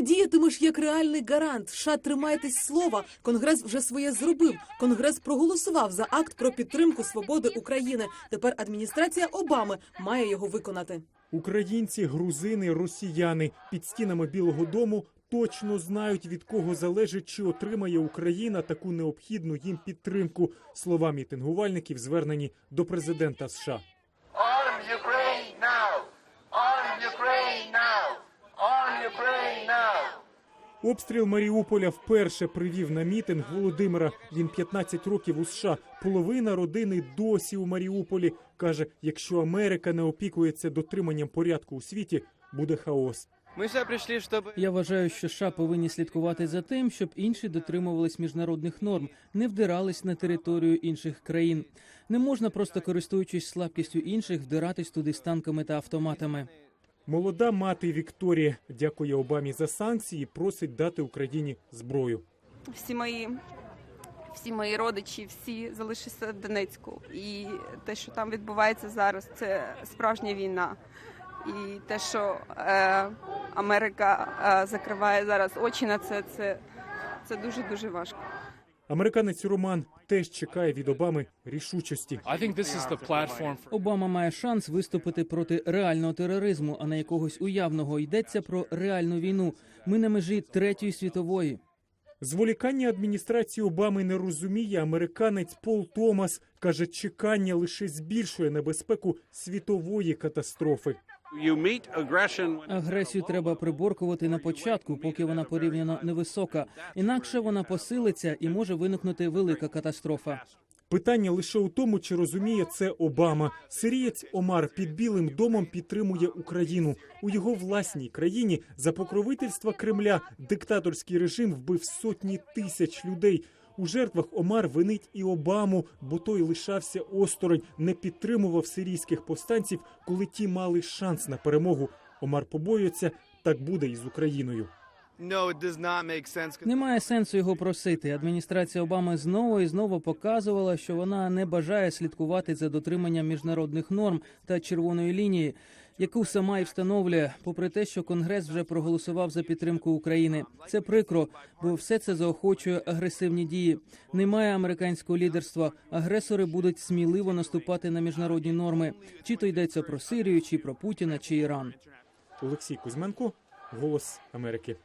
Ти діятимеш як реальний гарант. США тримайтесь слова. Конгрес вже своє зробив. Конгрес проголосував за акт про підтримку свободи України. Тепер адміністрація Обами має його виконати. Українці, грузини, росіяни під стінами Білого Дому точно знають від кого залежить, чи отримає Україна таку необхідну їм підтримку. Слова мітингувальників звернені до президента США. Обстріл Маріуполя вперше привів на мітинг Володимира. Він 15 років у США. Половина родини досі у Маріуполі. каже: якщо Америка не опікується дотриманням порядку у світі, буде хаос. Мы сюда пришли, чтобы... Я вважаю, що США повинні слідкувати за тим, щоб інші дотримувались міжнародних норм, не вдирались на територію інших країн. Не можна просто користуючись слабкістю інших, вдиратись туди з танками та автоматами. Молода мати Вікторія дякує Обамі за санкції. і Просить дати Україні зброю. всі мої. Всі мої родичі, всі залишилися в Донецьку, і те, що там відбувається зараз, це справжня війна. І те, що е, Америка е, закриває зараз очі на це, це, дуже дуже важко. Американець Роман теж чекає від Обами рішучості. Обама має шанс виступити проти реального тероризму, а не якогось уявного. Йдеться про реальну війну. Ми на межі третьої світової. Зволікання адміністрації Обами не розуміє. Американець Пол Томас каже, чекання лише збільшує небезпеку світової катастрофи. Агресію треба приборкувати на початку, поки вона порівняно невисока. Інакше вона посилиться і може виникнути велика катастрофа. Питання лише у тому, чи розуміє це Обама. Сирієць Омар під Білим домом підтримує Україну у його власній країні. За покровительства Кремля диктаторський режим вбив сотні тисяч людей. У жертвах Омар винить і Обаму, бо той лишався осторонь, не підтримував сирійських повстанців, коли ті мали шанс на перемогу. Омар побоюється, так буде і з Україною. No, it does not make sense. Немає сенсу його просити. Адміністрація Обами знову і знову показувала, що вона не бажає слідкувати за дотриманням міжнародних норм та червоної лінії, яку сама і встановлює, попри те, що Конгрес вже проголосував за підтримку України. Це прикро, бо все це заохочує агресивні дії. Немає американського лідерства. Агресори будуть сміливо наступати на міжнародні норми. Чи то йдеться про Сирію, чи про Путіна, чи Іран. Олексій Кузьменко, Голос Америки.